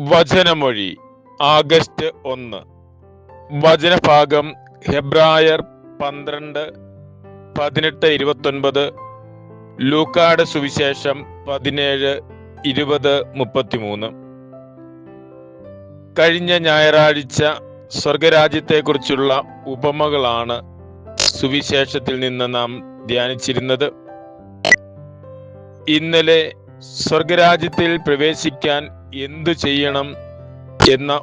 വചനമൊഴി August ഒന്ന്. വചനഭാഗം ഹെബ്രായർ പന്ത്രണ്ട് പതിനെട്ട് ഇരുപത്തൊൻപത്. ലൂക്കാട് സുവിശേഷം പതിനേഴ് ഇരുപത് മുപ്പത്തിമൂന്ന്. കഴിഞ്ഞ ഞായറാഴ്ച സ്വർഗരാജ്യത്തെക്കുറിച്ചുള്ള ഉപമകളാണ് സുവിശേഷത്തിൽ നിന്ന് നാം ധ്യാനിച്ചിരുന്നത്. ഇന്നലെ സ്വർഗരാജ്യത്തിൽ പ്രവേശിക്കാൻ എന്തു ചെയ്യണം എന്ന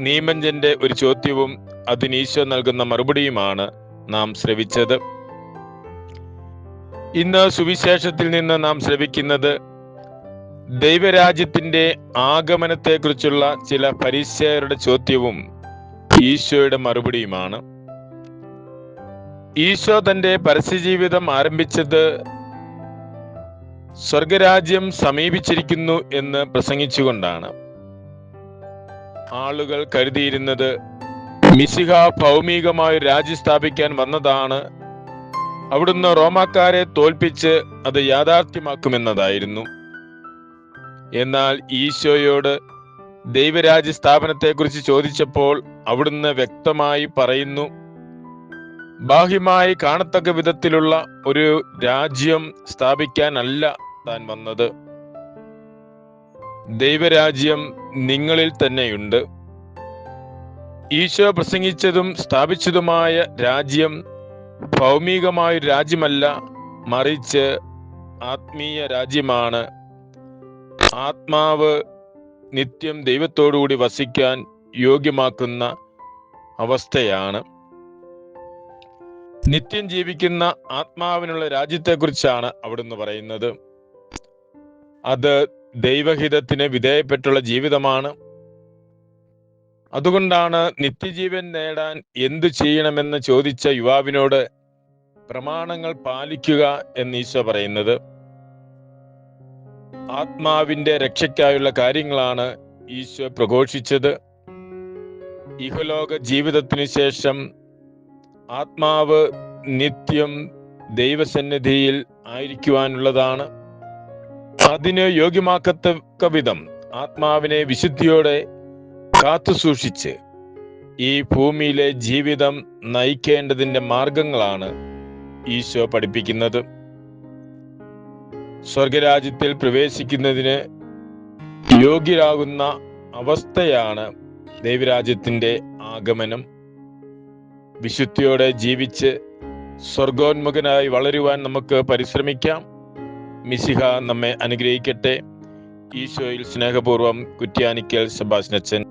നീമഞ്ചന്റെ ഒരു ചോദ്യവും അതിന് ഈശോ നൽകുന്ന മറുപടിയുമാണ് നാം ശ്രവിച്ചത്. ഇന്ന് സുവിശേഷത്തിൽ നിന്ന് നാം ശ്രവിക്കുന്നത് ദൈവരാജ്യത്തിന്റെ ആഗമനത്തെക്കുറിച്ചുള്ള ചില പരിശയരുടെ ചോദ്യവും ഈശോയുടെ മറുപടിയുമാണ്. ഈശോ തന്റെ പരസ്യജീവിതം ആരംഭിച്ചത് സ്വർഗരാജ്യം സമീപിച്ചിരിക്കുന്നു എന്ന് പ്രസംഗിച്ചുകൊണ്ടാണ്. ആളുകൾ കരുതിയിരുന്നത് മിസിഹ ഭൗമികമായി രാജ്യം സ്ഥാപിക്കാൻ വന്നതാണ്. അവിടുന്ന് റോമാക്കാരെ തോൽപ്പിച്ച് അത് യാഥാർത്ഥ്യമാക്കുമെന്നതായിരുന്നു. എന്നാൽ ഈശോയോട് ദൈവരാജ്യ സ്ഥാപനത്തെക്കുറിച്ച് ചോദിച്ചപ്പോൾ അവിടുന്ന് വ്യക്തമായി പറയുന്നു ബാഹ്യമായി കാണത്തക്ക വിധത്തിലുള്ള ഒരു രാജ്യം സ്ഥാപിക്കാനല്ല താൻ വന്നത്. ദൈവരാജ്യം നിങ്ങളിൽ തന്നെയുണ്ട്. ഈശോ പ്രസംഗിച്ചതും സ്ഥാപിച്ചതുമായ രാജ്യം ഭൗമികമായ രാജ്യമല്ല മറിച്ച് ആത്മീയ രാജ്യമാണ്. ആത്മാവ് നിത്യം ദൈവത്തോടുകൂടി വസിക്കാൻ യോഗ്യമാക്കുന്ന അവസ്ഥയാണ്. നിത്യം ജീവിക്കുന്ന ആത്മാവിനുള്ള രാജ്യത്തെക്കുറിച്ചാണ് അവിടുന്ന് പറയുന്നത്. അത് ദൈവഹിതത്തിന് വിധേയപ്പെട്ടുള്ള ജീവിതമാണ്. അതുകൊണ്ടാണ് നിത്യജീവൻ നേടാൻ എന്തു ചെയ്യണമെന്ന് ചോദിച്ച യുവാവിനോട് പ്രമാണങ്ങൾ പാലിക്കുക എന്ന് ഈശോ പറയുന്നത്. ആത്മാവിന്റെ രക്ഷയ്ക്കായുള്ള കാര്യങ്ങളാണ് ഈശോ പ്രഘോഷിച്ചത്. ഇഹലോക ജീവിതത്തിനു ശേഷം ആത്മാവ് നിത്യം ദൈവസന്നിധിയിൽ ആയിരിക്കുവാനുള്ളതാണ്. അതിന് യോഗ്യമാക്കത്തക്ക വിധം ആത്മാവിനെ വിശുദ്ധിയോടെ കാത്തു സൂക്ഷിച്ച് ഈ ഭൂമിയിലെ ജീവിതം നയിക്കേണ്ടതിന്റെ മാർഗങ്ങളാണ് ഈശോ പഠിപ്പിക്കുന്നത്. സ്വർഗരാജ്യത്തിൽ പ്രവേശിക്കുന്നതിന് യോഗ്യരാകുന്ന അവസ്ഥയാണ് ദൈവരാജ്യത്തിന്റെ ആഗമനം. വിശുദ്ധിയോടെ ജീവിച്ച് സ്വർഗോന്മുഖനായി വളരുവാൻ നമുക്ക് പരിശ്രമിക്കാം. മിശിഹ നമ്മെ അനുഗ്രഹിക്കട്ടെ. ഈശോയിൽ സ്നേഹപൂർവം കുറ്റ്യാനിക്കൽ സെബാസ്നച്ചൻ